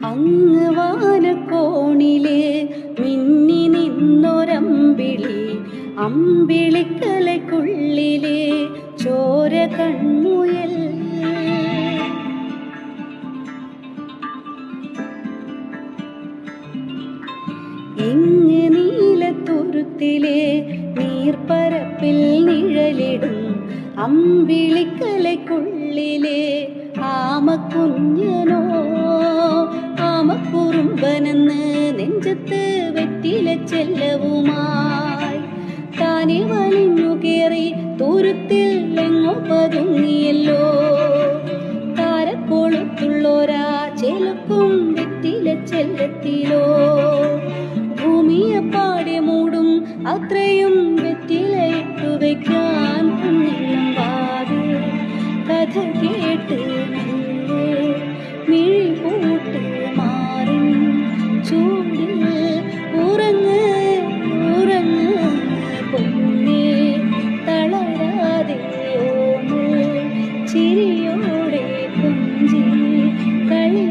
അങ്ങ് വാനക്കോണിൽ മിന്നി നിന്നൊരമ്പിളി അമ്പിളിക്കലക്കുള്ളിലെ ചോര കൺമുയൽ ഇങ്ങ് നീലത്തുരുത്തിലെ നീർപ്പരപ്പിൽ നിഴലിടും അമ്പിളിക്കലയ്ക്കുള്ളിലെ നെഞ്ചത്ത് വെറ്റില ചെല്ലവുമായി. താനെ വലിഞ്ഞു കേറി തൂരത്തിൽ എങ്ങോ പതുങ്ങിയല്ലോ. താരക്കൊളുത്തുള്ളോരാ ചെലക്കും വെറ്റില ചെല്ലത്തിലോ. ഭൂമിയെ പാടെ മൂടും അത്രയും കളിയോടെ കൊഞ്ചിൽ കളി